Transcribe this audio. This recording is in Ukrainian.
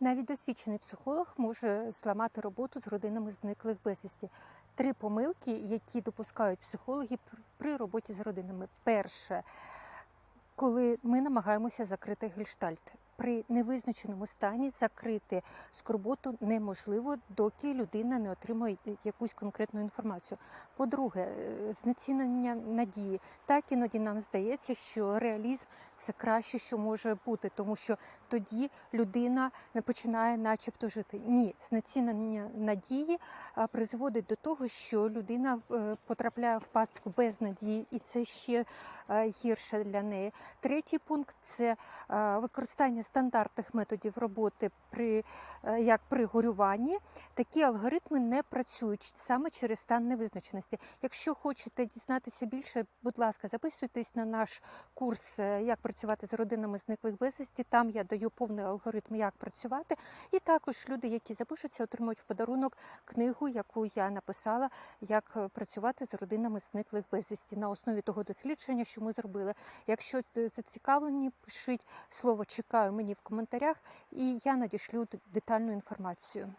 Навіть досвідчений психолог може зламати роботу з родинами зниклих безвісті. Три помилки, які допускають психологи при роботі з родинами. Перше, коли ми намагаємося закрити гельштальт. При невизначеному стані закрити скорботу неможливо, доки людина не отримує якусь конкретну інформацію. По-друге, е, знецінення надії. Так іноді нам здається, що реалізм це краще, що може бути, тому що тоді людина починає, начебто, жити. Ні, знецінення надії призводить до того, що людина е, потрапляє в пастку без надії, і це ще е, гірше для неї. Третій пункт це е, використання стандартних методів роботи при е, як при горюванні. Такі алгоритми не працюють саме через стан невизначеності. Якщо хочете дізнатися більше, будь ласка, записуйтесь на наш курс е, як працювати з родинами зниклих безвісті. Там я даю повний алгоритм, як працювати. І також люди, які запишуться, отримують в подарунок книгу, яку я написала, як працювати з родинами зниклих безвісті на основі того дослідження, що ми зробили. Якщо зацікавлені, пишіть слово чекаю мені в коментарях, і я надішлю детальну інформацію.